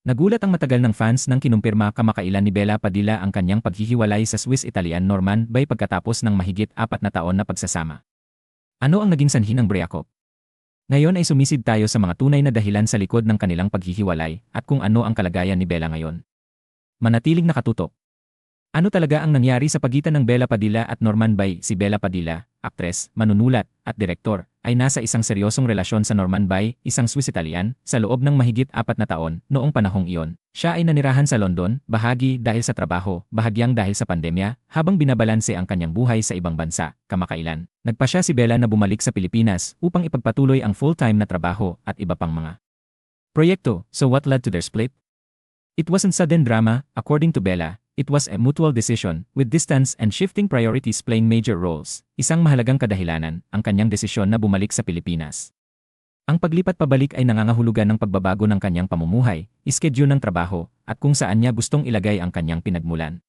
Nagulat ang matagal ng fans nang kinumpirma kamakailan ni Bella Padilla ang kanyang paghihiwalay sa Swiss-Italian Norman Bay pagkatapos ng mahigit apat na taon na pagsasama. Ano ang naging sanhi ng breakup? Ngayon ay sumisid tayo sa mga tunay na dahilan sa likod ng kanilang paghihiwalay at kung ano ang kalagayan ni Bella ngayon. Manatiling nakatutok. Ano talaga ang nangyari sa pagitan ng Bella Padilla at Norman Bay? Si Bella Padilla, aktres, manunulat, at direktor, ay nasa isang seryosong relasyon sa Norman Bay, isang Swiss-Italian, sa loob ng mahigit apat na taon, noong panahong iyon. Siya ay nanirahan sa London, bahagi dahil sa trabaho, bahagyang dahil sa pandemya, habang binabalanse ang kanyang buhay sa ibang bansa, kamakailan. Nagpa siya si Bella na bumalik sa Pilipinas upang ipagpatuloy ang full-time na trabaho at iba pang mga proyekto. So what led to their split? It wasn't sudden drama, according to Bella, It was a mutual decision, with distance and shifting priorities playing major roles. Isang mahalagang kadahilanan, ang kanyang desisyon na bumalik sa Pilipinas. Ang paglipat pabalik ay nangangahulugan ng pagbabago ng kanyang pamumuhay, iskedyo ng trabaho, at kung saan niya gustong ilagay ang kanyang pinagmulan.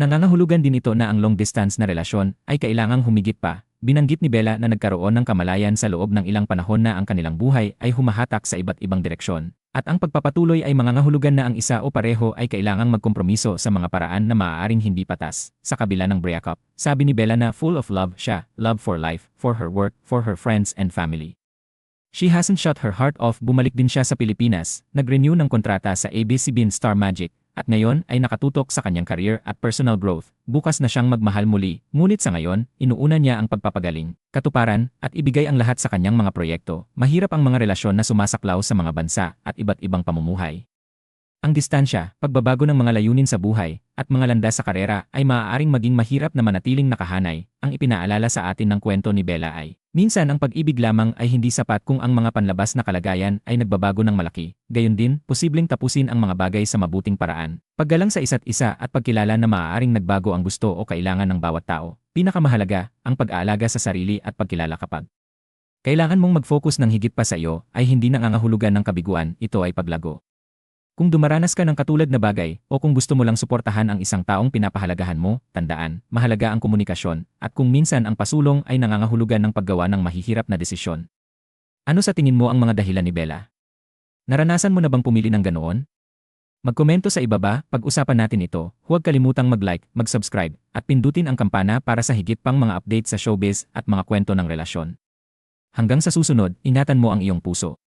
Nangangahulugan din ito na ang long-distance na relasyon ay kailangang humigit pa. Binanggit ni Bella na nagkaroon ng kamalayan sa loob ng ilang panahon na ang kanilang buhay ay humahatak sa iba't ibang direksyon. At ang pagpapatuloy ay mangangahulugan na ang isa o pareho ay kailangang magkompromiso sa mga paraan na maaaring hindi patas. Sa kabila ng breakup, sabi ni Bella na full of love siya, love for life, for her work, for her friends and family. She hasn't shut her heart off bumalik din siya sa Pilipinas, nag-renew ng kontrata sa ABCBN Star Magic, at ngayon ay nakatutok sa kanyang career at personal growth. Bukas na siyang magmahal muli, ngunit sa ngayon, inuuna niya ang pagpapagaling, katuparan, at ibigay ang lahat sa kanyang mga proyekto. Mahirap ang mga relasyon na sumasaklaw sa mga bansa at iba't ibang pamumuhay. Ang distansya, pagbabago ng mga layunin sa buhay, at mga landas sa karera ay maaaring maging mahirap na manatiling nakahanay, ang ipinaalala sa atin ng kwento ni Bella ay, minsan ang pag-ibig lamang ay hindi sapat kung ang mga panlabas na kalagayan ay nagbabago ng malaki. Gayon din, posibleng tapusin ang mga bagay sa mabuting paraan. Paggalang sa isa't isa at pagkilala na maaaring nagbago ang gusto o kailangan ng bawat tao. Pinakamahalaga, ang pag-aalaga sa sarili at pagkilala kapag kailangan mong mag-focus ng higit pa sa iyo ay hindi nangangahulugan ng kabiguan, ito ay paglago. Kung dumaranas ka ng katulad na bagay o kung gusto mo lang suportahan ang isang taong pinapahalagahan mo, tandaan, mahalaga ang komunikasyon at kung minsan ang pasulong ay nangangahulugan ng paggawa ng mahihirap na desisyon. Ano sa tingin mo ang mga dahilan ni Bella? Naranasan mo na bang pumili ng ganoon? Magkomento sa ibaba, pag-usapan natin ito. Huwag kalimutang mag-like, mag-subscribe, at pindutin ang kampana para sa higit pang mga update sa showbiz at mga kwento ng relasyon. Hanggang sa susunod, ingatan mo ang iyong puso.